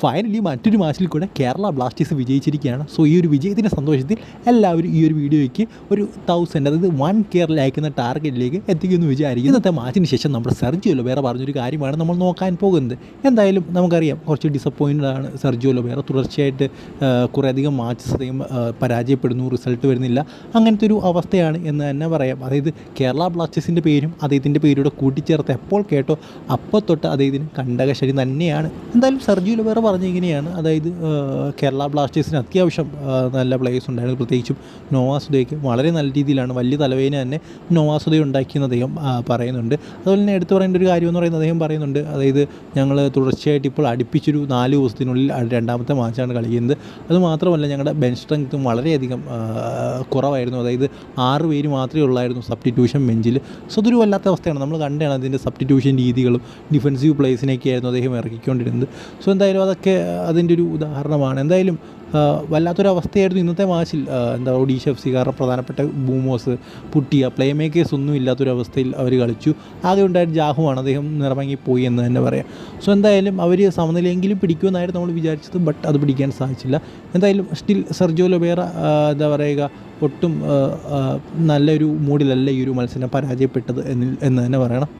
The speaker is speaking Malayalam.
ഫൈനലി മറ്റൊരു മാച്ചിൽ കൂടെ കേരള ബ്ലാസ്റ്റേഴ്സ് വിജയിച്ചിരിക്കുകയാണ്. സോ ഈ ഒരു വിജയത്തിന്റെ സന്തോഷത്തിൽ എല്ലാവരും ഈ ഒരു വീഡിയോയ്ക്ക് ഒരു തൗസൻഡ് അതായത് വൺ കെയർ അയക്കുന്ന ടാർഗറ്റിലേക്ക് എത്തിക്കുമെന്ന് വിചാരിക്കും ഇന്നത്തെ മാച്ചിന് ശേഷം നമ്മുടെ സെർജിയോ ലൊബേറ പറഞ്ഞൊരു കാര്യമാണ് നമ്മൾ നോക്കാൻ പോകുന്നത്. എന്തായാലും നമുക്കറിയാം കുറച്ച് ഡിസപ്പോയിന്റഡ് ആണ് സെർജിയോ വേറെ തുടർച്ചയായിട്ട് കുറേയധികം മാച്ചസ് അദ്ദേഹം പരാജയപ്പെടുന്നു റിസൾട്ട് വരുന്നില്ല. അങ്ങനത്തെ ഒരു അവസ്ഥയാണ് എന്ന് തന്നെ പറയാം. അതായത് കേരള ബ്ലാസ്റ്റേഴ്സിന്റെ പേരും അദ്ദേഹത്തിന്റെ പേരൂടെ കൂട്ടിച്ചേർത്ത് എപ്പോൾ കേട്ടോ അപ്പോൾ തൊട്ട് അദ്ദേഹത്തിന് കണ്ടകശരി തന്നെയാണ്. എന്തായാലും സെർജിയോ ലൊബേറ പറഞ്ഞിങ്ങനെയാണ് അതായത് കേരള ബ്ലാസ്റ്റേഴ്സിന് അത്യാവശ്യം നല്ല പ്ലേയേഴ്സ് ഉണ്ടായിരുന്നു. പ്രത്യേകിച്ചും നോവാസുദയ്ക്ക് വളരെ നല്ല രീതിയിലാണ് വലിയ തലവേന തന്നെ നോവാസുദയ ഉണ്ടാക്കിയെന്ന് അദ്ദേഹം പറയുന്നുണ്ട്. അതുപോലെ തന്നെ എടുത്തു പറയേണ്ട ഒരു കാര്യം എന്ന് പറയുന്നത് അദ്ദേഹം പറയുന്നുണ്ട്. അതായത് ഞങ്ങൾ തുടർച്ചയായിട്ട് ഇപ്പോൾ അടുപ്പിച്ചൊരു നാല് ദിവസത്തിനുള്ളിൽ രണ്ടാമത്തെ മാച്ചാണ് കളിക്കുന്നത്. അതുമാത്രമല്ല ഞങ്ങളുടെ ബെഞ്ച് സ്ട്രെങ്ത്തും വളരെയധികം കുറവായിരുന്നു. അതായത് ആറ് പേര് മാത്രമേ ഉള്ളായിരുന്നു സബ്സ്റ്റിറ്റ്യൂഷൻ ബെഞ്ചിൽ സോ അതൊരു വല്ലാത്ത അവസ്ഥയാണ്. നമ്മൾ കണ്ടാണ് അതിന്റെ സബ്സ്റ്റിറ്റ്യൂഷൻ രീതികളും ഡിഫൻസീവ് പ്ലേസിനെയൊക്കെ ആയിരുന്നു അദ്ദേഹം ഇറക്കിക്കൊണ്ടിരുന്നത്. സോ എന്തായാലും അതൊക്കെ അതിന്റെ ഒരു ഉദാഹരണമാണ്. എന്തായാലും വല്ലാത്തൊരവസ്ഥയായിരുന്നു ഇന്നത്തെ മാച്ചിൽ. എന്താ ഒഡീഷ എഫ് സി കാരണം പ്രധാനപ്പെട്ട ബൂമോസ് പുട്ടിയ പ്ലേ മേക്കേഴ്സ് ഒന്നും ഇല്ലാത്തൊരവസ്ഥയിൽ അവർ കളിച്ചു. ആകെ ഉണ്ടായ ജാഹുവാണ്. അദ്ദേഹം നിറമങ്ങിപ്പോയി എന്ന് തന്നെ പറയാം. സോ എന്തായാലും അവർ സമനിലയെങ്കിലും പിടിക്കുമെന്നായിരുന്നു നമ്മൾ വിചാരിച്ചത് ബട്ട് അത് പിടിക്കാൻ സാധിച്ചില്ല. എന്തായാലും സ്റ്റിൽ സെർജോ ലൊബേറ എന്താ പറയുക ഒട്ടും നല്ലൊരു മൂഡിലല്ല ഈ ഒരു മത്സരം പരാജയപ്പെട്ടത് എന്ന് എന്ന് തന്നെ പറയണം.